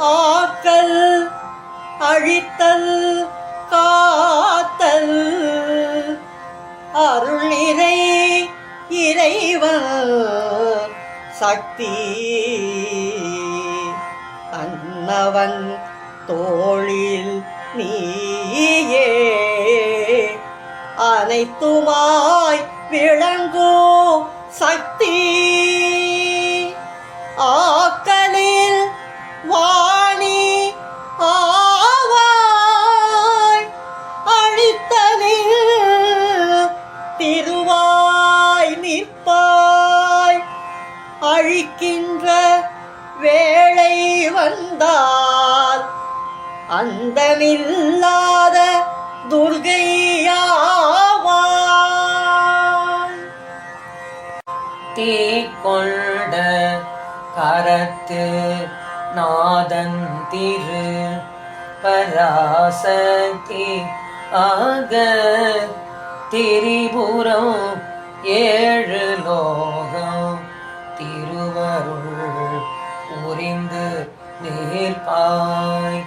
ஆக்கல் அழித்தல் காத்தல். அருள் நிறை இறைவன் சக்தி அன்னவன் தோழில் நீயே. அனைத்துமாய் விளங்கோ அழிக்கின்ற வேளை வந்தால் அந்தமில்லாத துர்கையாவாய் தீ கொண்ட கரத்து நாதன் திரு பராசக்தி ஆக திரிபுரம் ஏழு லோ திருவருள் புரிந்து நீர்பாய்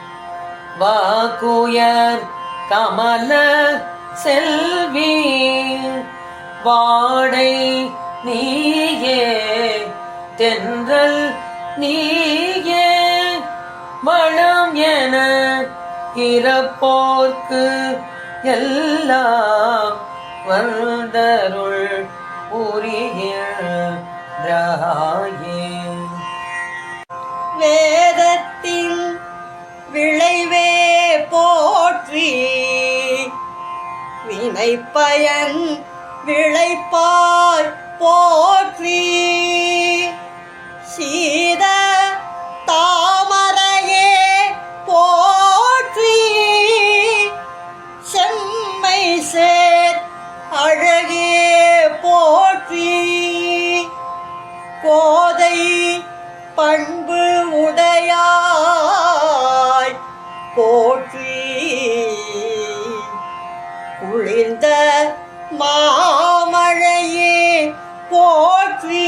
வாக்குயர் கமல செல்வி வாடை நீயே தென்றல் நீயே. மனம் என இறப்போர்க்கு எல்லாம் வந்தருள் புரிகிறாயே வேதத்தின் விளைவே போற்றி வினை பயன் விளைப்பாய் போற்றி. போதை பண்பு உடையாய் போற்றி குளிர்ந்த மாமழையே போற்றி.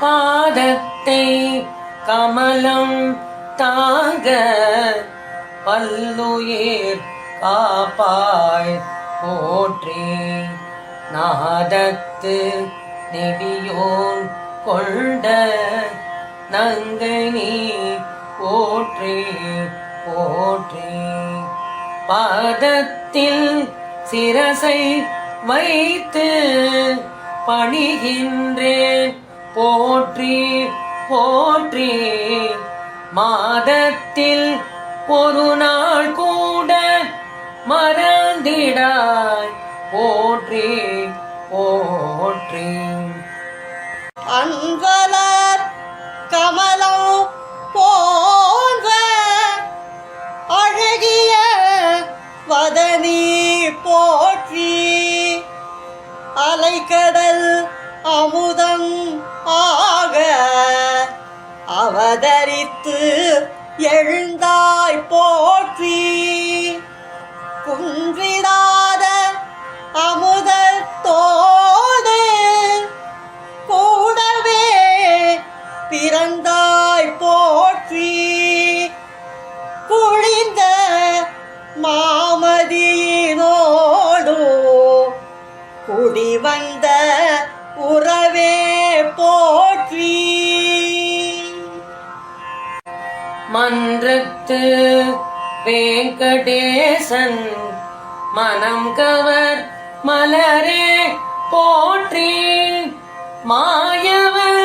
பாதத்தை கமலம் தாங்க பல்லுயிர் காப்பாய் போற்றி. நாதத்து நெடியோன் கொண்ட நங்கனி போற்றி போற்றி. பாதத்தில் சிரசை வைத்து பணிகின்றேன். போற்றி போற்றி. மாதத்தில் ஒரு நாள் கூட மறந்திடாய். போற்றி போற்றி. அன்பலர் கமலம் போன்ற அழகிய வதனி போற்றி. அலைக்கடல் அமுதம் ஆக அவதரித்து எழுந்தாய் போற்றி. குன்றிடாத அமுதத்தோடு கூடவே பிறந்தாய் போற்றி. குழிந்த மாமதியினோடு குடி வந்த உறவே மன்றத்து வேங்கடேசன் மனம் கவர் மலரே போற்றி மாயவர்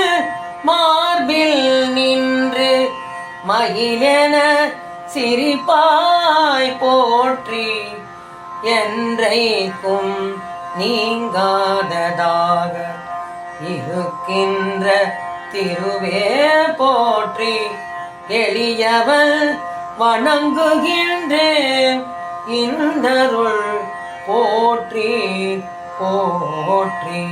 மார்பில் நின்று மயிலென சிரிப்பாய் போற்றி என்றைக்கும் நீங்காததாக இருக்கின்ற திருவே போற்றி எளியவள் வணங்குகின்றேன். இந்தருள் போற்றி போற்றி.